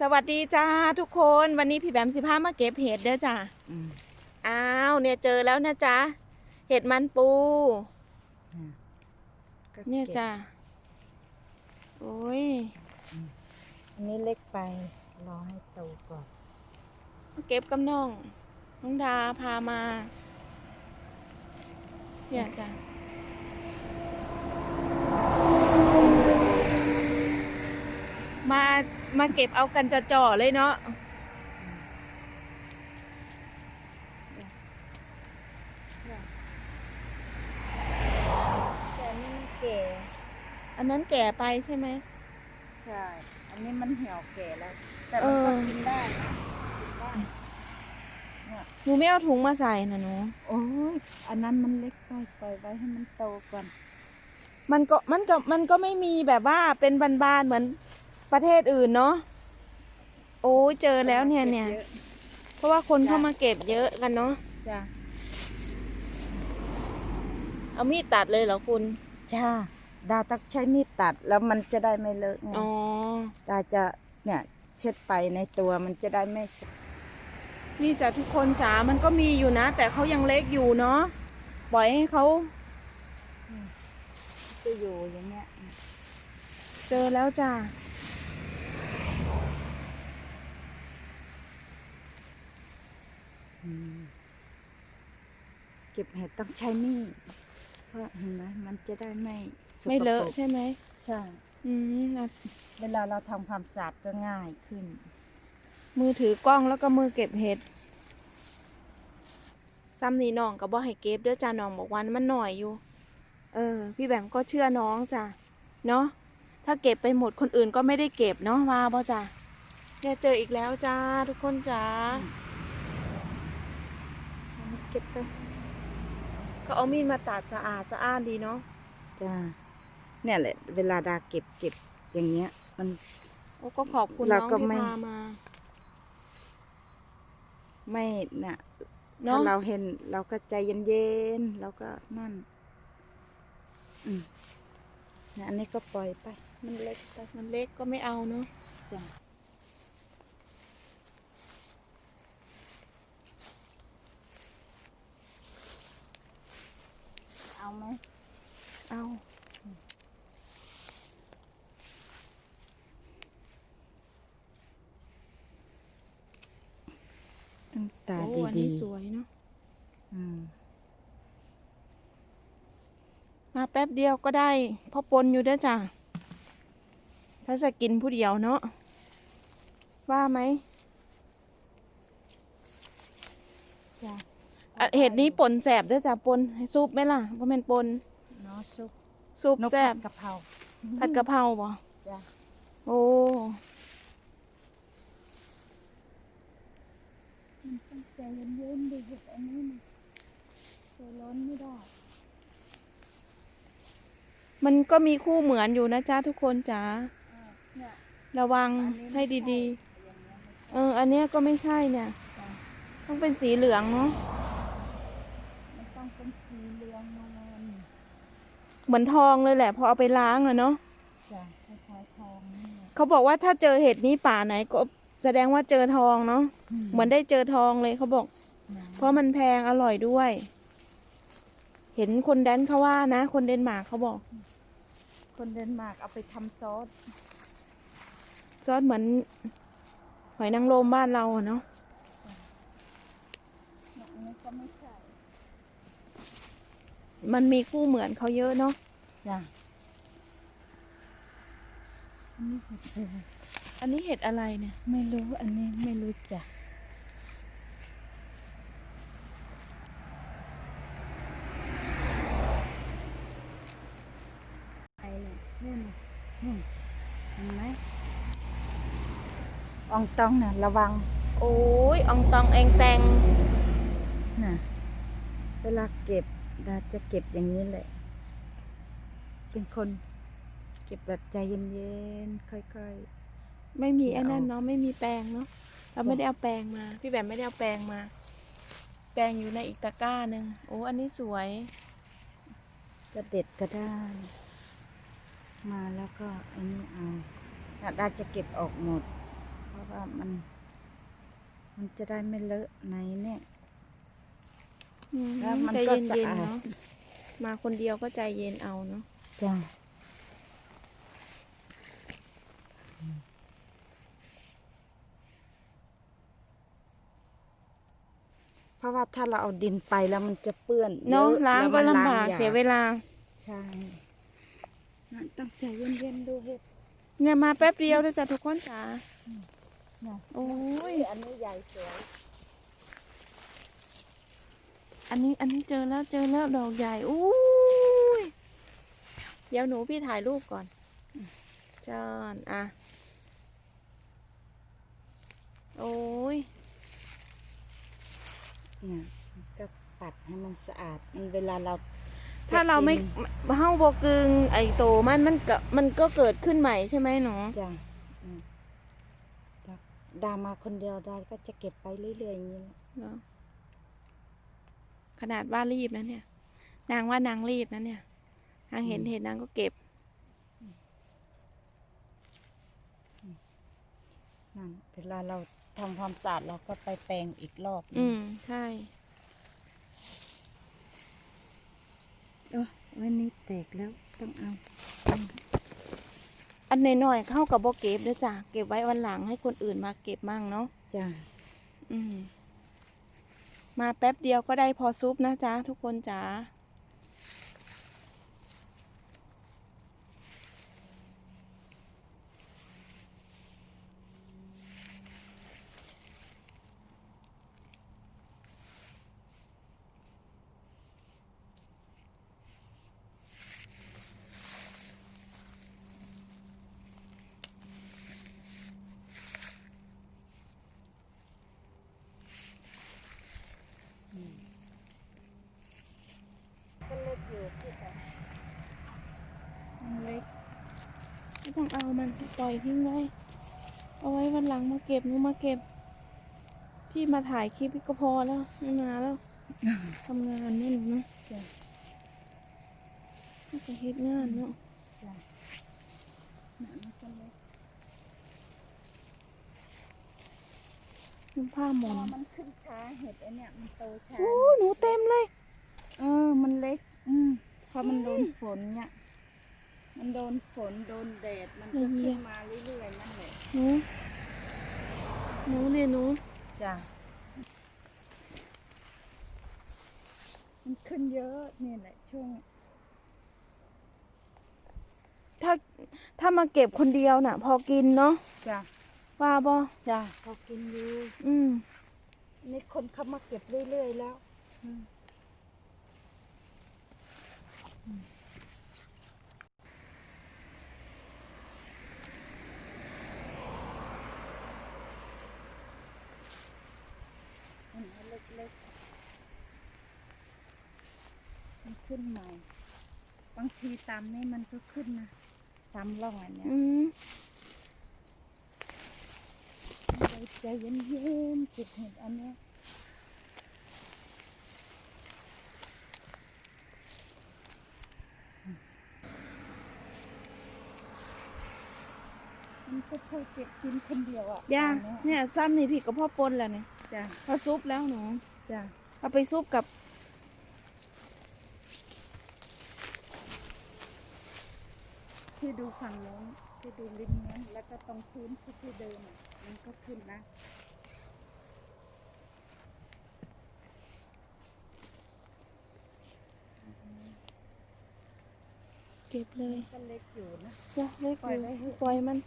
สวัสดีจ้าทุกคนวันนี้พี่แบมสิพามาเก็บเห็ดเด้อจ้าอืมอ้าวเนี่ยเจอแล้วนะจ๊ะเห็ดมันปูก็เนี่ยก็บจ้าโอ้ยอันนี้เล็กไปรอให้โตก่อนมาเก็บกับน้องน้องดาพามา เนี่ยจ้ะ มามาเก็บเอากันจ่อๆเลยเนาะแต่อันนี้มันแก่ อันนั้นแก่ไปใช่ไหม ใช่ อันนี้มันเหี่ยวแก่แล้ว แต่เอมันอก็กินได้นะกินได้เนี่ยหนูไม่เอาถุงมาใส่นะหนู โอ้ย อันนั้นมันเล็กไปปล่อยไว้ให้มันโตก่อน มันก็มันก็มันก็ไม่มีแบบว่าเป็นบานๆเหมือน ประเทศอื่นเนาะโอ้ยเจอแล้วเนี่ยเนี่ยก็บอะเพราะว่าคนเข้ามาเก็บเยอะกันเนาะจ้ะเอามีดตัดเลยเหรอคุณจ้าดาต้องใช้มีดตัดแล้วมันจะได้ไม่เลอะไงอ๋อดาจะเนี่ยเช็ดไปในตัวมันจะได้ไม่สกนี่จ้ะทุกคนจ๋ามันก็มีอยู่นะ แต่เขายังเล็กอยู่เนาะปล่อยให้เขาจะอยู่อย่างเงี้ย เจอแล้วจ้ะ อืม เก็บเห็ดต้องใช้มีดเพราะเห็นไหมมันจะได้ไม่สกปรกไม่เลอะใช่ไหมใช่อืมนะเวลาเราทำความสะอาดก็ง่ายขึ้น มือถือกล้องแล้วก็มือเก็บเห็ดซ้ำนี่น้องก็บอกให้เก็บเด้อจ้าน้องบอกว่ามันหน่อยอยู่ เออ พี่แบมก็เชื่อน้องจ้ะเนาะถ้าเก็บไปหมดคนอื่นก็ไม่ได้เก็บเนาะมาบ่จ้ะเนี่ยเจออีกแล้วจ้าทุกคนจ้าเก็บไปก็เอามีดมาตัดสะอาดสะอ้านดีเนาะจ้าเนี่ยแหละ เวลาดาเก็บเก็บอย่างเงี้ย มัน โอ้ก็ขอบคุณเราน้องก็ที่ไม่ พามา ไม่น่ะเนาะถ้าเราเห็นเราก็ใจเย็นๆเราก็นั่น อืมเนี่ยอันนี้ก็ปล่อยไป มันเล็กไปมันเล็กก็ไม่เอาเนาะจ้ะเอาไหม เอา ตั้งตา โอ้อัน ดี นี้สวยเนาะ ๆอืม มาแป๊บเดียวก็ได้เพอปนอยู่เด้อจ้ะถ้าจะกินผู้เดียวเนาะว่าไหมจ้ะอะเห็ดนี้ปนแสบเด้อจ้ะปนให้ซุปไหมล่ะเพราะมันปนเนาะซุปซุปนกแสบผัดกะเพรา ผัดกะเพราบ่จ้ะ โอ้มันต้องใจเย็นๆดูเห็ดอันนี้นะใจร้อนไม่ได้ มันก็มีคู่เหมือนอยู่นะจ้าทุกคนจ้าอ่าเนี่ยระวังอันนี้ให้ไม่ดีใช่อย่างเงี้ยไม่ๆเออ อันเนี้ยก็ไม่ใช่เนี่ยจ้ะต้องเป็นสีเหลืองเนาะมันต้องเป็นสีเหลืองนวลเหมือนทองเลยแหละ พอเอาไปล้างอะเนาะจ้ะคล้ายๆทองนี่แหละเขาบอกว่าถ้าเจอเห็ดนี้ป่าไหนก็แสดงว่าเจอทองเนาะ เหมือนได้เจอทองเลยเขาบอกนะเพราะมันแพงอร่อยด้วย เห็นคนแดนเขาว่านะ คนเดนมาร์กเขาบอก คนเดนมาร์กเอาไปทำซอส ซอสเหมือนหอยนางรมบ้านเราอะเนาะเนี่ยอันนี้ก็ไม่ใช่มันมีคู่เหมือนเขาเยอะเนาะจ้ะอันนี้เห็ดอะไร อันนี้เห็ดอะไรเนี่ย ไม่รู้อันนี้ไม่รู้จักไปเลยนู่นนู่นเห็นไหม องตองน่ะระวังโอ้ยอองตองเองแตงน่ะเวลาเก็บดาจะเก็บอย่างนี้แหละ เป็นคนเก็บแบบใจเย็นๆค่อยๆ ไม่มีไอ้นั่นเนาะไม่มีแปรงเนาะเราไม่ได้เอาแปรงมา พี่แบมไม่ได้เอาแปรงมา แปรงอยู่ในอีกตะกร้าหนึ่งโอ้อันนี้สวยๆก็เด็ดก็ได้มาแล้วก็อันนี้เอาดาจะเก็บออกหมด ราะว่ามันมันจะได้ไม่เลอะในเนี่ยอืมแล้วมันใจก็เย็นสะอาดๆเนาะมาคนเดียวก็ใจเย็นเอาเนาะจ้ะเพราะว่าถ้าเราเอาดินไปแล้วมันจะเปื้อนเนาะยอล้างแวก็มันลำบากยเสียเวลา ใช่นั่นต้องใจเย็นๆดูเห็ดเนี่ยมาแป๊บเดียวเลยจ้ะทุกคนจ๋านะ โอ้ยอันนี้ใหญ่สวยอันนี้อันนี้เจอแล้วเจอแล้วดอกใหญ่อู้ยเดี๋ยวหนูพี่ถ่ายรูปก่อนจอนอะโอ้ยเนี่ยก็ปัดให้มันสะอาดมันเวลาเราถ้าเราไม่เฮ้าบกึงไอโตมันมันก็มันก็เกิดขึ้นใหม่ใช่ไหมหนูจ้ะอืมจ้ะ ดามาคนเดียวได้ก็จะเก็บไปเรื่อยๆอย่างนี้แหละเนาะขนาดว่ารีบนะเนี่ย นางว่านางรีบนะเนี่ยนางเห็นเห็นนางก็เก็บ นั่นเวลาเราทำความสะอาดเราก็ไปแปรงอีกรอบหนึ่งอืมใช่เออวันนี้แตกแล้วต้องเอา อันน้อยๆเข้ากับโบเก็บด้วยจ้ะเก็บไว้วันหลังให้คนอื่นมาเก็บมั่งเนาะจ้ะอืม มาแป๊บเดียวก็ได้พอซุปนะจ๊ะทุกคนจ๋า ก็เล็กอยู่ที่แต่มันเล็ก ไม่ต้องเอามันปล่อย ทิ้งไว้ เอาไว้วันหลังมาเก็บหนูมาเก็บ พี่มาถ่ายคลิปก็พอแล้วไม่มาแล้วทำงานนี่หนูนะจ้ะน่าจะเฮ็ดงานเนาะจ้ะนั่นมันก็เล็กนุ่งผ้าหมเพอราะนว่ามันขึ้นช้าเห็ดไอเนี่ยมันโตช้าโอ้หนูเต็มเลย เออ มันเล็ก อืมพอมันโดนฝนเนี่ย มันโดนฝนโดนแดดมันก็ขึ้นมาเรื่อยๆนั่นแหละหนูหนูเนี่ยหนูจ้ะมันขึ้นเยอะนี่แหละช่วง ถ้าถ้ามาเก็บคนเดียวน่ะ พอกินเนาะจ้ะว่าบ่จ้ะพอกินอยู่อืมนี่คนเขามาเก็บเรื่อยๆแล้ว อืมอันนี้เล็กๆ มัน ขึ้นใหม่ บางทีตามนี่มันก็ขึ้นนะตามร่องอันเนี้ยอืมใจเย็นๆเก็บเห็ดอันเนี้ยมันก็พอเก็บกินคนเดียวอะย่าอันเนี้ยเนี่ยซ้ำนี่พี่กับพ่อปนแหละเนี่ยจ้ะพอซุปแล้วหนูจ้ะเอาไปซุปกับ ที่ดูฝั่งโน้นที่ดูริมนั้นแล้วก็ตรงพื้นที่ที่เดิมอะมันก็ขึ้นนะเก็บเลยก็เล็กอยู่นะจ้ะเล็กปล่ออยยู่ไว้เถอะปล่อยมัน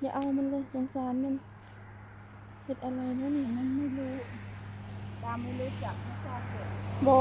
อย่าเอามันเลยสงสารมันเห็ดอะไรนะนี่มันไม่รู้ตามไม่รู้จักไม่กล้าเกิดบอ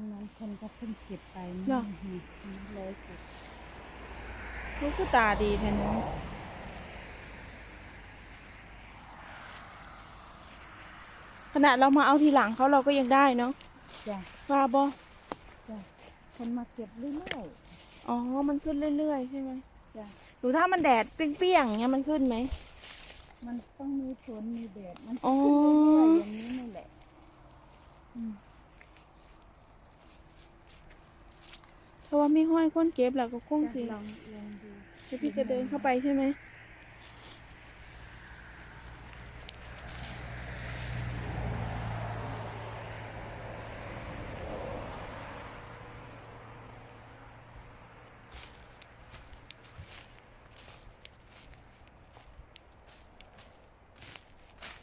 รงนั้นคนก็เพิ่งเก็บไปเหรอนี่นี่ร้อยเก็บลูกคือตาดีแทนน้องขนาดเรามาเอาทีหลังเขาเราก็ยังได้เนาะจ้ะว่าบอจ้ะคนมาเก็บเรื่อยอ๋อ มันขึ้นเรื่อยๆใช่ไหมๆจ้ะหรือถ้ามันแดดเปรี้ยงๆอย่างเงี้ยมันขึ้นไหม มันต้องมีฝนมีแดดมันอ๋อขึ้นเรื่อยๆอย่างนี้นี่แหละอืม ถ้าว่าไม่ห้อยก้นเก็บแล้วก็คงสิลองลองดูเดี๋ยวพี่จะเดินเข้าไปใช่ไหม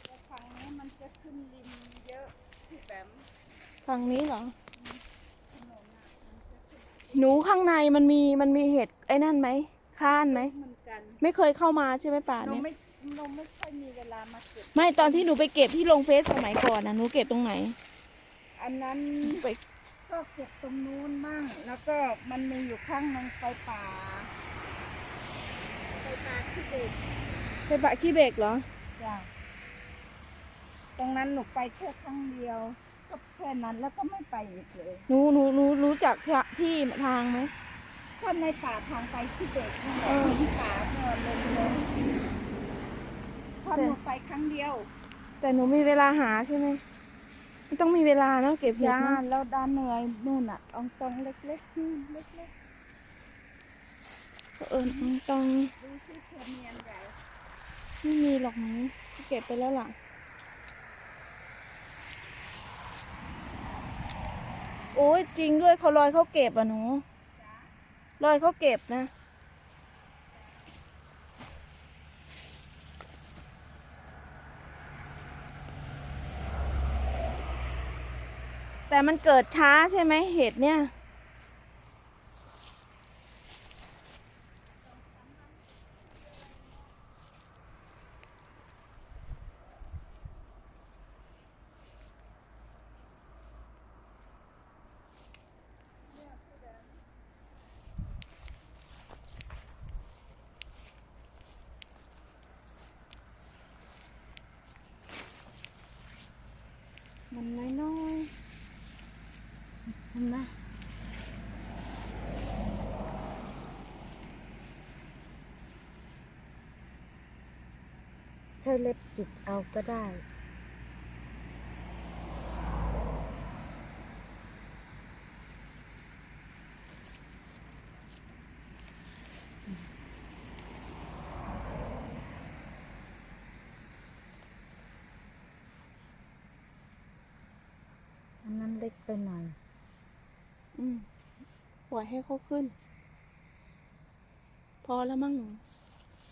แต่ฝั่งนี้มันจะขึ้นริมเยอะพี่แปมฝั่งนี้เหรอ ถนนอะมันจะขึ้น หนูข้างในมันมีมันมีเห็ดไอ้นั่นไหมข้านไหม เหมือนกันไม่เคยเข้ามาใช่ไหมป่าเราเนี่ย ไม่เราไม่ค่อยมีเวลามาเก็บ ไม่ตอนที่หนูไปเก็บที่ลงเฟซสมัยก่อนนะหนูเก็บตรงไหน อันนั้นไป ก็เก็บตรงนู้นบ้างแล้วก็มันมีอยู่ข้างหนึงไปป่า ไปป่าที่เด็กไปปะขี้เบกเหรอ จ้ะตรงนั้นหนูไปแค่ครั้งเดียว ก็แค่นั้นแล้วก็ไม่ไปอีกเลยหนูหนูหนูรู้จักที่ทางไหมก็ในป่าทางไปที่เด็กนั่นแหละเออที่ป่าเมื่อลงลงพอหนูไปครั้งเดียว แต่หนูมีเวลาหาใช่ไหมไม่ต้องมีเวลาเนาะเก็บเห็ดจ้าเนาะแล้วด้านเหนื่อยนู่นอะอองตองเล็กๆนู่นเล็กเออต้องๆดูซิเธอเนียนใหญ่ไม่มีหรอกหนูเก็บไปแล้วล่ะ โอ้ยจริงด้วยเขาลอยเขาเก็บอะหนูลอยเขาเก็บนะ แต่มันเกิดช้าใช่ไหมเห็ดเนี่ย มันน้อยๆเห็นไหมใช้เล็บจิกเอาก็ได้ อันนั้นเล็กไปหน่อย อืม ปล่อยให้เขาขึ้น พอแล้วมั้งหนู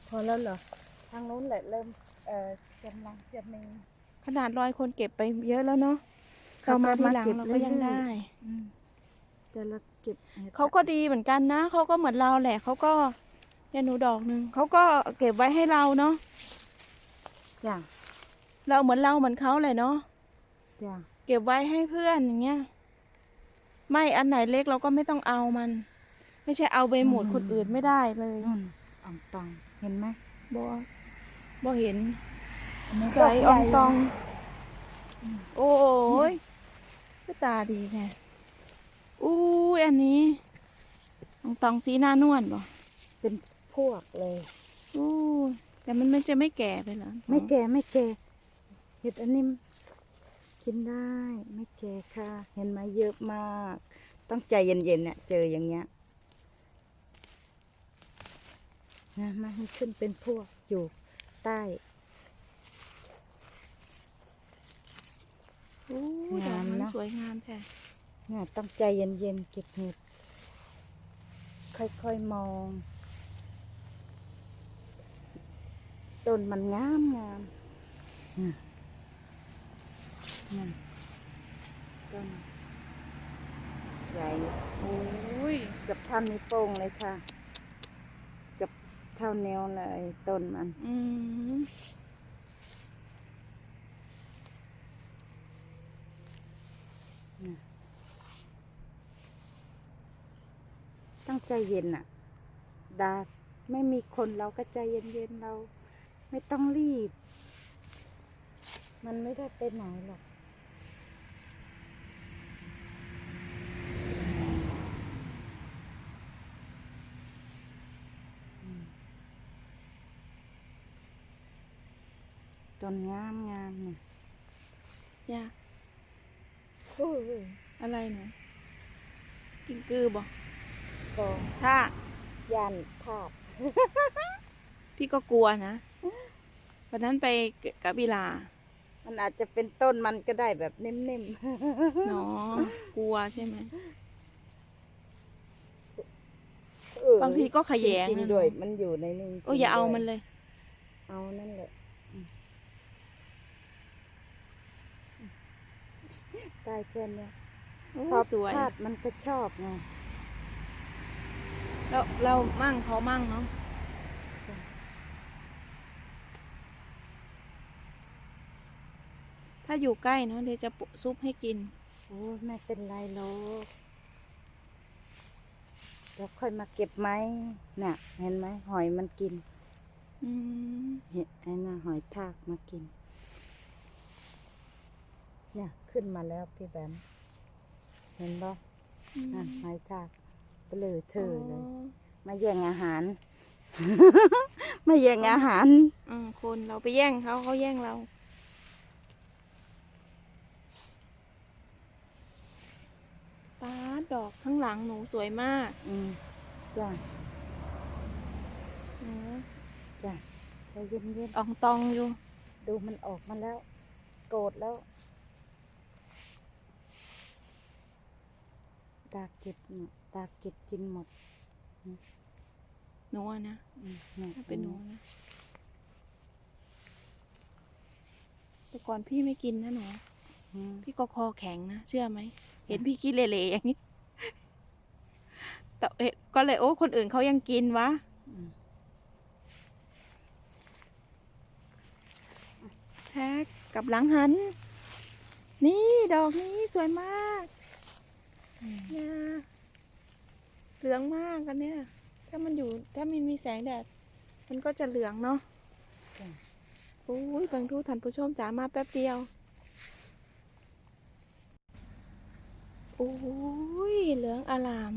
พอแล้วเหรอ ทางโน้นแหละเริ่ม เอ่อกำลังจะมีขนาดรอยคนเก็บไปเยอะแล้วเนาะเรามาทีหลังเราก็ยังได้อืมแต่เราเก็บห็ดเขาก็ดีเหมือนกันนะเขาก็เหมือนเราแหละเขาก็เนี่ยหนูดอกหนึ่งเขาก็เก็บไว้ให้เราเนาะจ้ะเราเหมือนเราเหมือนเขาเลยเนาะจ้ะเก็บไว้ให้เพื่อนอย่างเงี้ย ไม่อันไหนเล็กเราก็ไม่ต้องเอามัน ไม่ใช่เอาไปหมดคนอื่นไม่ได้เลยนู่นอ่องตองเห็นไหมบอบ่เห็นอันนี้ใจอองตอง โอ้ยก็ตาดีไงอู้ยอันนี้อองตองสีหน้านวลบ่เป็นพวกเลยอู้ยแต่มันไม่จะไม่แก่ไปเหรอไม่แก่ไม่แก่เห็ดอันนี้ กินได้ไม่แก่ค่ะ เห็นไหมเยอะมาก ต้องใจเย็นๆเนี่ยเจออย่างเงี้ยนะมาให้ขึ้นเป็นพวกอยู่ใต้อู้ยดอกมันงามเนอะสวยงามแท้เนี่ยต้องใจเย็นๆเก็บเห็ด ค่อยๆมอง ต้นมันงามงามน่ะนั่น ต้นใหญ่โอ้ยเกับเท่านิ้วโป้งเลยค่ะเกับเท่านิ้วเลยต้นมันอืมต้องใจเย็นอะดาไม่มีคนเราก็ใจเย็นๆเรา ไม่ต้องรีบ มันไม่ได้ไปไหนหรอก ต้นงามงามเนี่ยย่าโอ้ยอะไรหนูกินกือบอกก็ถ้ายันภาพพี่ก็กลัวนะวันนั้นไปกับบิลา มันอาจจะเป็นต้นมันก็ได้แบบนิ่มเนาะกลัวใช่ไหมๆเออบางทีก็ขยงจริงนะๆด้วยมันอยู่ในนี่โอ้ยอย่าเอามันเลย เอานั่นแหละอืม ตายแค่เนี้ยโอ้พอสวยธาตุมันก็ชอบไงแล้วเรามั่งเขามั่งเนาะจ้ะถ้าอยู่ใกล้เนาะเดี๋ยวจะปุซุปให้กิน โอ้ยไม่เป็นไรหรอกเดี๋ยวค่อยมาเก็บไหมน่ะ เห็นไหมหอยมันกินอืม เห็นไอ้น่ะหอยทากมากิน เนี่ย ขึ้นมาแล้วพี่แบมเห็นบ่อะหอยทากเปลือเธอเลย มาแย่งอาหาร มาแย่งอาหาร อืมคนเราไปแย่งเขาเขาแย่งเราตาดดอกข้างหลังหนูสวยมาก อืมจ้ะอืมจ้ะใจเย็นเย็นอองตองอยู่ๆดูมันออกมาแล้ว โกรธแล้ว ตาเก็บเนี่ยตาเก็บกินหมดหนูอะนะอืมเนี่ยถ้าเป็นหนูนะแต่ก่อนพี่ไม่กินนะหนูอืมพี่ก็คอแข็งนะเชื่อไหมเห็นพี่คิดเละๆอย่างนี้แต่เอ๊ะก็เลยโอ้คนอื่นเขายังกินวะอืมแท็กกับหลังหัน นี่ดอกนี้สวยมาก เนี่ยเหลืองมากกันเนี่ย ถ้ามันอยู่ถ้ามันมีแสงแดด มันก็จะเหลืองเนาะจ้ะโอ้ยบางทุกท่านผู้ชมจ๋ามาแป๊บเดียวโอ้ยเหลืองอลาม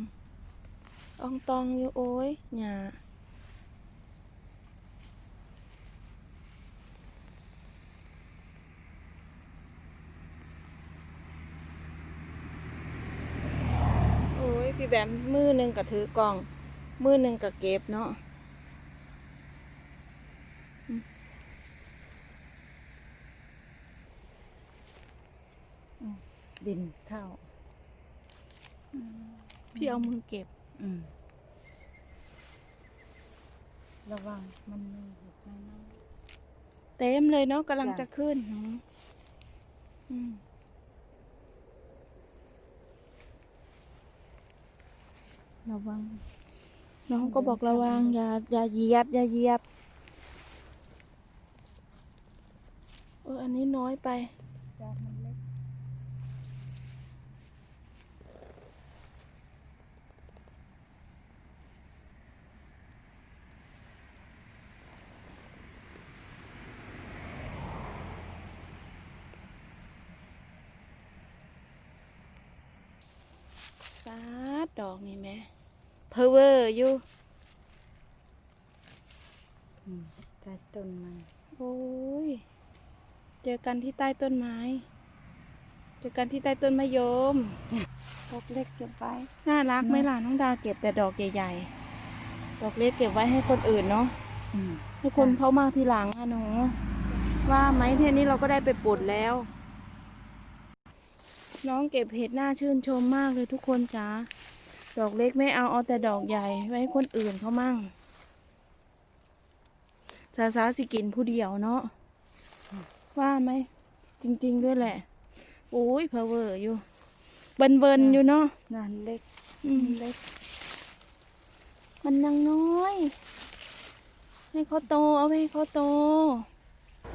อองตองอยู่โอ้ยหย่าโอ้ย พี่ แบมมือหนึ่งก็ถือกล่อง มือหนึ่งก็เก็บเนาะดินเท่าพี่เอามือเก็บระวังมันมีเห็ดน้อยเต็มเลยเนาะกำลังจะจะขึ้นเนาะอืม ๆ ระวัง น้องก็บอกระวังอย่าอย่าเหยียบอย่าเหยียบเอออันนี้น้อยไปจานมันเล็กสาดดอกนี่แม่ เพอเวอร์อยู่อืมใต้ต้นมันโอ้ย เจอกันที่ใต้ต้นไม้ เจอกันที่ใต้ต้นมะยมพกเล็กเก็บไว้ น่ารักไหมล่ะน้องดาเก็บแต่ดอกใหญ่ๆ ดอกเล็กเก็บไว้ให้คนอื่นเนาะอืมให้คนเขามาทีหลังอะหนูว่าไหมเที่ยนี้เราก็ได้ไปปลูดแล้ว น้องเก็บเห็ดหน้าชื่นชมมากเลยทุกคนจ้า ดอกเล็กไม่เอาเอาแต่ดอกใหญ่ไว้ให้คนอื่นเขามั่งสาสาสิกินผู้เดียวเนาะว่าไหม จริง ๆ ด้วยแหละอุ้ยเพอเวอร์อยู่ เบินเบินๆอยู่เนาะงานเล็กอืมเล็ก มันยังน้อย ให้เขาโตเอาไว้ให้เขาโต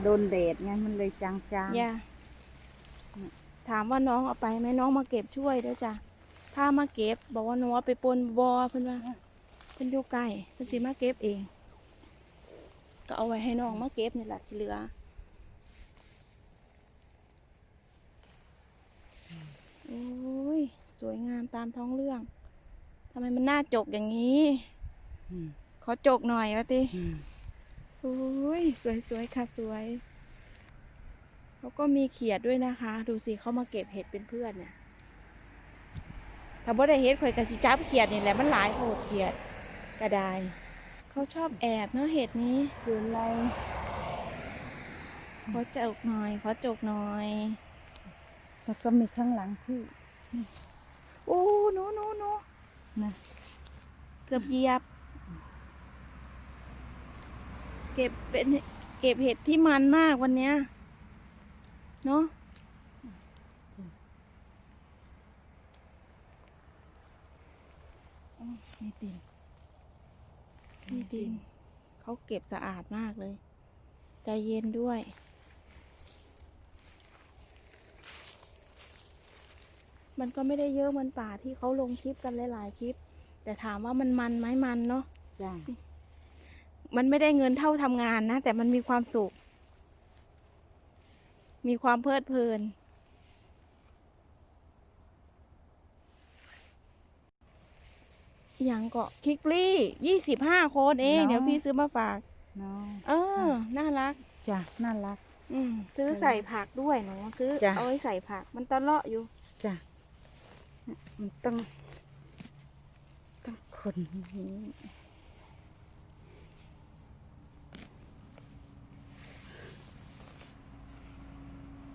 โดนแดดไงมันเลยจางๆอย่าถามว่าน้องเอาไปไหมน้องมาเก็บช่วยด้วยจ้ะ พามาเก็บ บอกว่าหนูเอาไปปนบอเพิ่อนว่าเพิ่อนอยู่ไกลเพิ่อนสิมาเก็บเอง ก็เอาไว้ให้น้องมาเก็บนี่แหละที่เหลือโอ้ยสวยงามตามท้องเรื่องทำไมมันน่าจกอย่างนี้ขอจกหน่อยวะติโอ้ยสวยสวยค่ะสวย แล้วก็มีเขียดด้วยนะคะ ดูสิเขามาเก็บเห็ดเป็นเพื่อนเนี่ย ถ้าบ่ได้เห็ดข่อยกะสิจับเขียดนี่แหละมันหลายโหดเขียดกระไดายเขาชอบแอบเนาะเห็ดนี้อยู่ในขอจกหน่อยขอจกหน่อย แล้วก็มีข้างหลังพี่โอ้โนโนโนนะเกือบเหยียบ เก็บเป็นเก็บเห็ดที่มันมากวันเนี้ยเนาะอ้าว นี่ดินนี่ดิน เขาเก็บสะอาดมากเลย ใจเย็นด้วย มันก็ไม่ได้เยอะเหมือนป่าที่เขาลงคลิปกันหลายๆคลิป แต่ถามว่ามันมันไหมมันเนาะจ้ามันไม่ได้เงินเท่าทำงานนะ แต่มันมีความสุข มีความเพลิดเพลิน อย่างเกาะคิกลี่ยี่สิบห้าคนเอง เดี๋ยวพี่ซื้อมาฝากน้องเออ น่ารัก จ้าน่ารัก อืมซื้อใส่ผักด้วยหนูซื้อจ้ะ เอาไว้ใส่ผักมันตะเลาะอยู่ จ้ามันต้องต้องคนนี้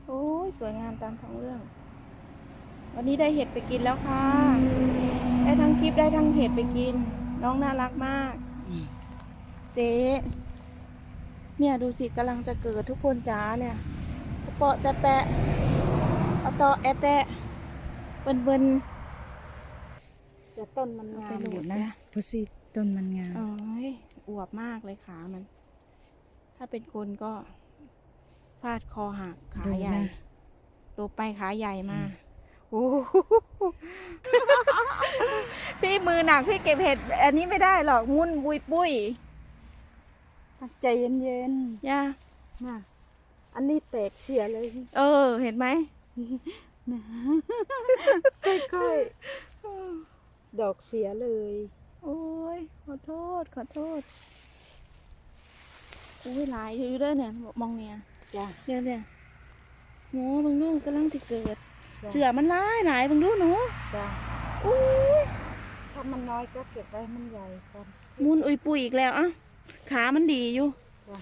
โอ้ยสวยงามตามท้องเรื่อง วันนี้ได้เห็ดไปกินแล้วค่ะ ได้ทั้งคลิปได้ทั้งเห็ดไปกิน น้องน่ารักมากอืมเจ๊ เนี่ยดูสิกำลังจะเกิดทุกคนจ๋าเนี่ยเปาะแต่แปะเอาตอแอะแตะเบิ้นเบิ้นแต่ต้นมันงามเอาไปโหลดอยู่นะนะพุซี่ต้นมันงามเอ้ยอวบมากเลยขามัน ถ้าเป็นคนก็ฟาดคอหักขาใหญ่ดูนะโลไปขาใหญ่มาก โอ้โหพี่มือหนักพี่เก็บเห็ด อันนี้ไม่ได้หรอกมุ่นบุยปุ้ยใจเย็นย่าๆนะอันนี้แตกเฉียเลย เออ เห็นไหมค่อยๆ ดอกเสียเลย โอ้ย ขอโทษ ขอโทษโอ้ยหลายอยู่เด้อเนี่ย มองเนี่ย จ้าเดี๋ยวเนี่ยหนูบางลูกกำลังจะเกิดจ้ะ เสือมันหลายหลายบางลูกหนูจ้าอุ้ยถ้ามันน้อยก็เก็บไว้ให้มันใหญ่ก่อนมุนอุยปุยอีกแล้วอะขามันดีอยู่จ้ะ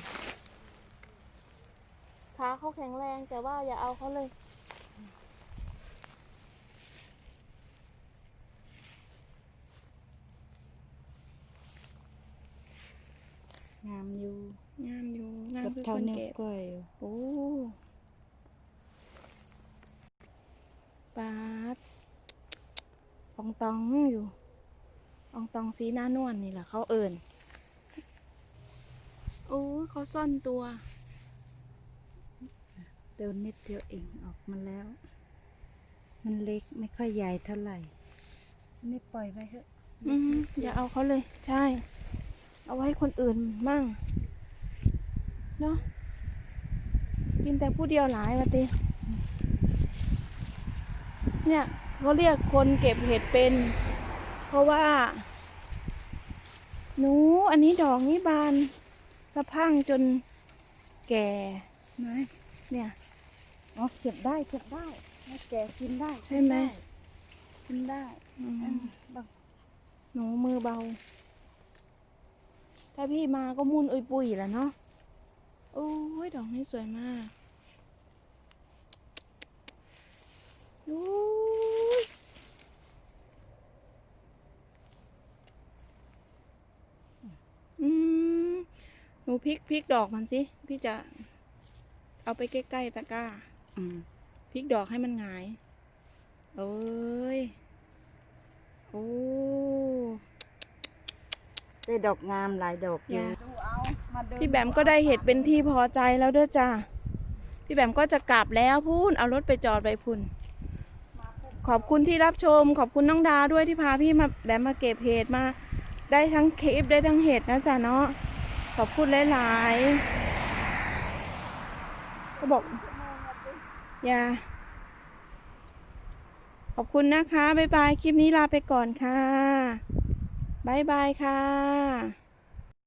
ขาเขาแข็งแรงแต่ว่าอย่าเอาเขาเลย งามอยู่งามอยู่งามกับคือเท่าคนนิ้วเก็บก้อยอยู่ โอ้ ปาดอองตองอยู่อองตองสีหน้านวลนี่แหละเขาเอิญโอ้เขาซ่อนตัว เดินนิดเดียวเองออกมาแล้ว มันเล็กไม่ค่อยใหญ่เท่าไหร่ นี่ปล่อยไว้เถอะอือหืออย่าเอาเขาเลย ใช่ เอาไว้คนอื่นมั่ง เนาะกินแต่ผู้เดียวหลายวะติ เนี่ยเขาเรียกคนเก็บเห็ดเป็น เพราะว่า หนูอันนี้ดอกนี้บานสะพรั่งจนแก่ไหมเนี่ยอ๋อเก็บได้เก็บได้ให้แกกินได้ใช่ไหมกินได้อือืมมบางหนูมือเบา ถ้าพี่มาก็มุ่นอุยปุยแหล้วเนาะโอ้ยดอกนี้สวยมาก โอ้ยอืมหนูพลิกพลิกดอกมันสิ พี่จะเอาไปใกล้ๆตะกร้า อืมพลิกดอกให้มันหงาย เอ้ย โอ้ได้ดอกงามหลายดอกอยู่อย่าดูเอามาดูพี่แบมก็ได้เห็ดเป็นที่พอใจแล้วเด้อจ้า พี่แบมก็จะกลับแล้วพูนเอารถไปจอดไว้พุ่น ขอบคุณที่รับชม ขอบคุณน้องดาด้วยที่พาพี่มาแบมมาเก็บเห็ดมา ได้ทั้งคลิปได้ทั้งเห็ดนะจ๊ะเนาะขอบคุณหลายๆก็บอกอย่าขอบคุณนะคะ บ๊ายบาย คลิปนี้ลาไปก่อนค่ะ บ๊ายบายค่ะ